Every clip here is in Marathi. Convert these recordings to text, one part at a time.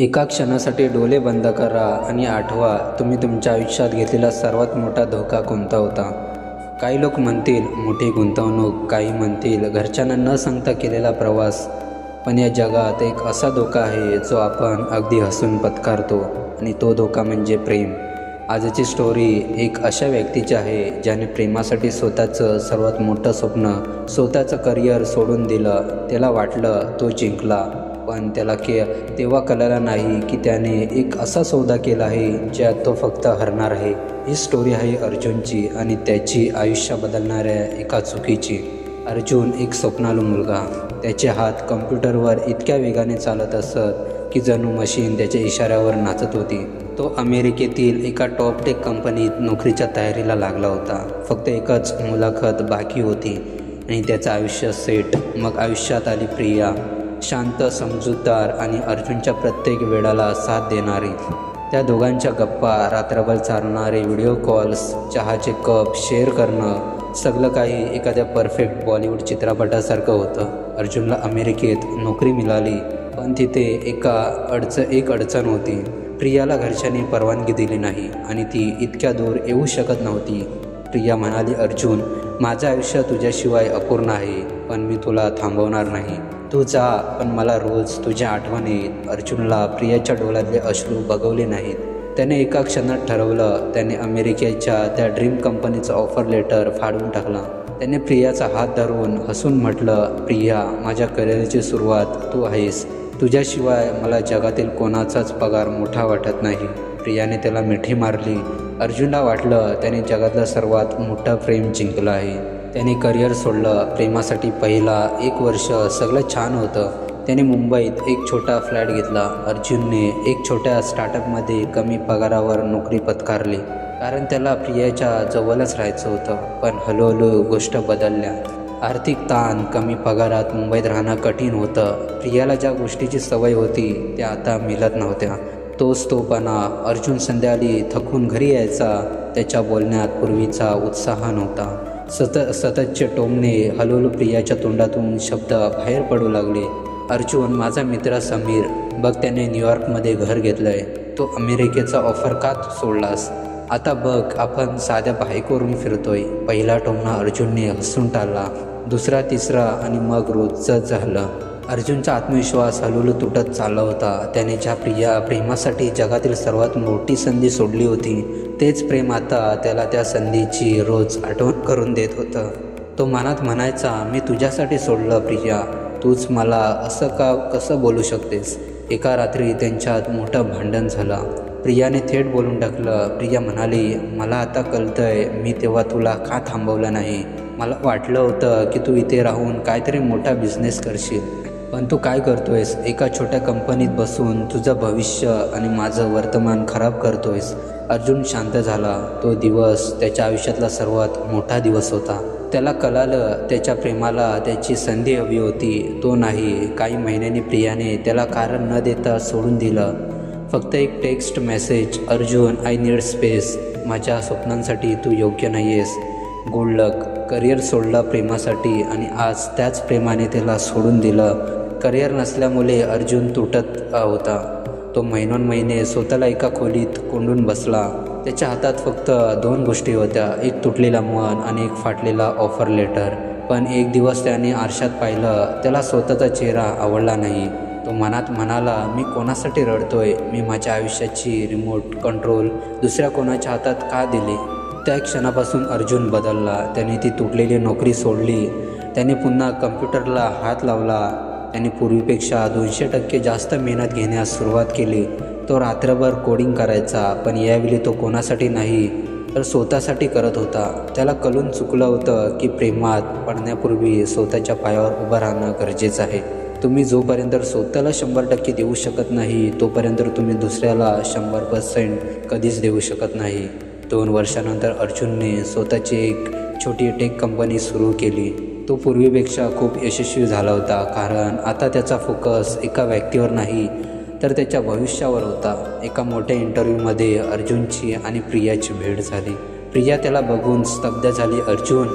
एका क्षणासाठी डोले बंद करा आणि आठवा तुम्ही तुमच्या आयुष्यात घेतलेला सर्वात मोठा धोका कोणता होता? काही लोक म्हणतील मोठी गुंतवणूक. काही म्हणतील घरच्यांना न सांगता केलेला प्रवास. पण या जगात एक असा धोका आहे जो आपण अगदी हसून पत्कारतो. आणि तो धोका म्हणजे प्रेम. आजची स्टोरी एक अशा व्यक्तीची आहे ज्याने प्रेमासाठी स्वतःचं सर्वात मोठं स्वप्न स्वतःचं करिअर सोडून दिलं. त्याला वाटलं तो जिंकला. पण त्याला के तेव्हा कळालं नाही की त्याने एक असा सौदा केला आहे ज्यात तो फक्त हरणार आहे. ही स्टोरी आहे अर्जुनची आणि त्याची आयुष्य बदलणाऱ्या एका चुकीची. अर्जुन एक स्वप्नालू मुलगा. त्याचे हात कम्प्युटरवर इतक्या वेगाने चालत असत की जणू मशीन त्याच्या इशाऱ्यावर नाचत होती. तो अमेरिकेतील एका टॉप टेक कंपनीत नोकरीच्या तयारीला लागला होता. फक्त एकच मुलाखत बाकी होती. आणि त्याचं आयुष्य सेट. मग आयुष्यात आली प्रिया. शांत समजूतदार आणि अर्जुनच्या प्रत्येक वेळाला साथ देणारी. त्या दोघांच्या गप्पा रात्रभर चालणारे व्हिडिओ कॉल्स चहाचे कप शेअर करणं सगळं काही एखाद्या परफेक्ट बॉलिवूड चित्रपटासारखं होतं. अर्जुनला अमेरिकेत नोकरी मिळाली पण तिथे एका अडच एक अडचण होती. प्रियाला घरच्यांनी परवानगी दिली नाही आणि ती इतक्या दूर येऊ शकत नव्हती. प्रिया म्हणाली अर्जुन माझं आयुष्य तुझ्याशिवाय अपूर्ण आहे पण मी तुला थांबवणार नाही. तू जा पण मला रोज तुझ्या आठवणीत अर्जुनला प्रियाच्या डोळ्यातले अश्रू बघवले नाहीत. त्याने एका क्षणात ठरवलं त्याने अमेरिकेच्या त्या ड्रीम कंपनीचं ऑफर लेटर फाडून टाकला. त्याने प्रियाचा हात धरून हसून म्हटलं प्रिया माझ्या करिअरची सुरुवात तू आहेस. तुझ्याशिवाय मला जगातील कोणाचाच पगार मोठा वाटत नाही. प्रियाने त्याला मिठी मारली. अर्जुनला वाटलं त्याने जगातलं सर्वात मोठं प्रेम जिंकलं आहे. त्याने करिअर सोडलं. प्रेमासाठी पहिला एक वर्ष सगळं छान होतं. त्याने मुंबईत एक छोटा फ्लॅट घेतला. अर्जुनने एक छोट्या स्टार्टअपमध्ये कमी पगारावर नोकरी पत्कारली. कारण त्याला प्रियाच्या जवळच राहायचं होतं. पण हळूहळू गोष्ट बदलल्या. आर्थिक ताण कमी पगारात मुंबईत राहणं कठीण होतं. प्रियाला ज्या गोष्टीची सवय होती त्या आता मिळत नव्हत्या. तोच तोपणा अर्जुन संध्याकाळी थकून घरी यायचा. त्याच्या बोलण्यात पूर्वीचा उत्साह नव्हता. सत सततचे टोमणे हळूहळू प्रियाच्या तोंडातून शब्द बाहेर पडू लागले. अर्जुन माझा मित्र समीर बघ त्याने न्यूयॉर्कमध्ये घर घेतलं आहे तो अमेरिकेचा ऑफर का सोडलास? आता बघ आपण साध्या बाईकवरून फिरतोय. पहिला टोमणा अर्जुनने हसून टाळला. दुसरा तिसरा आणि मग रोजचं झालं. अर्जुनचा आत्मविश्वास हळूहळू तुटत चालला होता. त्याने ज्या प्रिया प्रेमासाठी जगातील सर्वात मोठी संधी सोडली होती तेच प्रेम आता त्याला त्या संधीची रोज आठवण करून देत होतं. तो मनात म्हणायचा मी तुझ्यासाठी सोडलं प्रिया. तूच मला असं का कसं बोलू शकतेस? एका रात्री त्यांच्यात मोठं भांडण झालं. प्रियाने थेट बोलून टाकलं प्रिया म्हणाली मला आता कळतंय मी तेव्हा तुला का थांबवलं नाही? मला वाटलं होतं की तू इथे राहून काहीतरी मोठा बिझनेस करशील. पण तू काय करतोयस? एका छोट्या कंपनीत बसून तुझं भविष्य आणि माझं वर्तमान खराब करतोयस. अर्जुन शांत झाला. तो दिवस त्याच्या आयुष्यातला सर्वात मोठा दिवस होता. त्याला कळालं त्याच्या प्रेमाला त्याची संधी हवी होती. तो नाही काही महिन्यांनी प्रियाने त्याला कारण न देता सोडून दिलं. फक्त एक text message Arjun I need space माझ्या स्वप्नांसाठी तू योग्य नाही आहेस गुड लक. करिअर सोडला प्रेमासाठी आणि आज त्याच प्रेमाने त्याला सोडून दिलं. करिअर नसल्यामुळे अर्जुन तुटत होता. तो महिनोन महिने स्वतःला एका खोलीत कोंडून बसला. त्याच्या हातात फक्त दोन गोष्टी होत्या. एक तुटलेला मन आणि एक फाटलेला ऑफर लेटर पण एक दिवस त्याने आरशात पाहिलं त्याला स्वतःचा चेहरा आवडला नाही. तो मनात म्हणाला मी कोणासाठी रडतोय? मी माझ्या आयुष्याची रिमोट कंट्रोल दुसऱ्या कोणाच्या हातात का दिली? त्या क्षणापासून अर्जुन बदलला. त्याने ती तुटलेली नोकरी सोडली. त्याने पुन्हा कम्प्युटरला हात लावला. त्याने पूर्वीपेक्षा दोनशे टक्के जास्त मेहनत घेण्यास सुरुवात केली. तो रात्रभर कोडिंग करायचा पण यावेळी तो कोणासाठी नाही तर स्वतःसाठी करत होता. त्याला कळून चुकलं होतं की प्रेमात पडण्यापूर्वी स्वतःच्या पायावर उभं राहणं गरजेचं आहे. तुम्ही जोपर्यंत स्वतःला शंभर टक्के देऊ शकत नाही तोपर्यंत तुम्ही दुसऱ्याला शंभर पर्सेंट कधीच देऊ शकत नाही. दोन वर्षानंतर अर्जुनने स्वतःची एक छोटी टेक कंपनी सुरू केली. तो पूर्वीपेक्षा खूप यशस्वी झाला होता. कारण आता त्याचा फोकस एका व्यक्तीवर नाही तर त्याच्या भविष्यावर होता. एका मोठ्या इंटरव्ह्यूमध्ये अर्जुनची आणि प्रियाची भेट झाली. प्रिया त्याला बघून स्तब्ध झाली. अर्जुन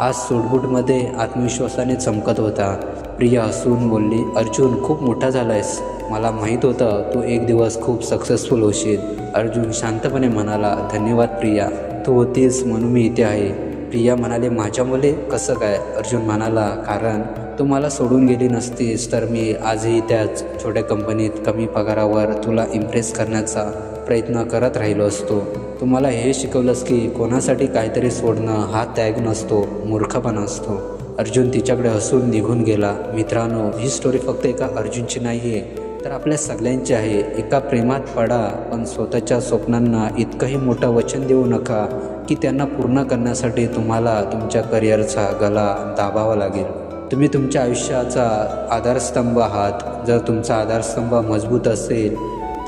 आज सुटबुटमध्ये आत्मविश्वासाने चमकत होता. प्रिया हसून बोलली अर्जुन खूप मोठा झालायस. मला माहीत होतं तू एक दिवस खूप सक्सेसफुल होशील. अर्जुन शांतपणे म्हणाला धन्यवाद प्रिया. तू होतीस म्हणून मी इथे आहे. प्रिया म्हणाले माझ्यामुळे कसं काय? अर्जुन म्हणाला कारण तू मला सोडून गेली नसतीस तर मी आजही त्याच छोट्या कंपनीत कमी पगारावर तुला इम्प्रेस करण्याचा प्रयत्न करत राहिलो असतो. तू मला हे शिकवलंस की कोणासाठी काहीतरी सोडणं हा त्याग नसतो मूर्खपणा असतो. अर्जुन तिच्याकडे हसून निघून गेला मित्रांनो ही स्टोरी फक्त एका अर्जुनची नाही आहे तर आपल्या सगळ्यांचे आहे. एका प्रेमात पडा पण स्वतःच्या स्वप्नांना इतकंही मोठं वचन देऊ नका की त्यांना पूर्ण करण्यासाठी तुम्हाला तुमच्या करिअरचा गला दाबावा लागेल. तुम्ही तुमच्या आयुष्याचा आधारस्तंभ आहात. जर तुमचा आधारस्तंभ मजबूत असेल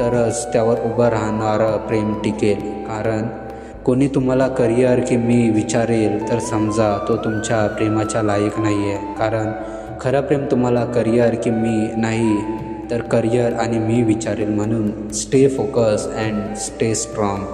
तरच त्यावर उभं राहणारं प्रेम टिकेल. कारण कोणी तुम्हाला करिअर की मी विचारेल तर समजा तो तुमच्या प्रेमाच्या लायक नाही आहे कारण खरं प्रेम तुम्हाला करिअर की मी नाही तर करिअर आणि मी विचारेल म्हणून stay focus and stay strong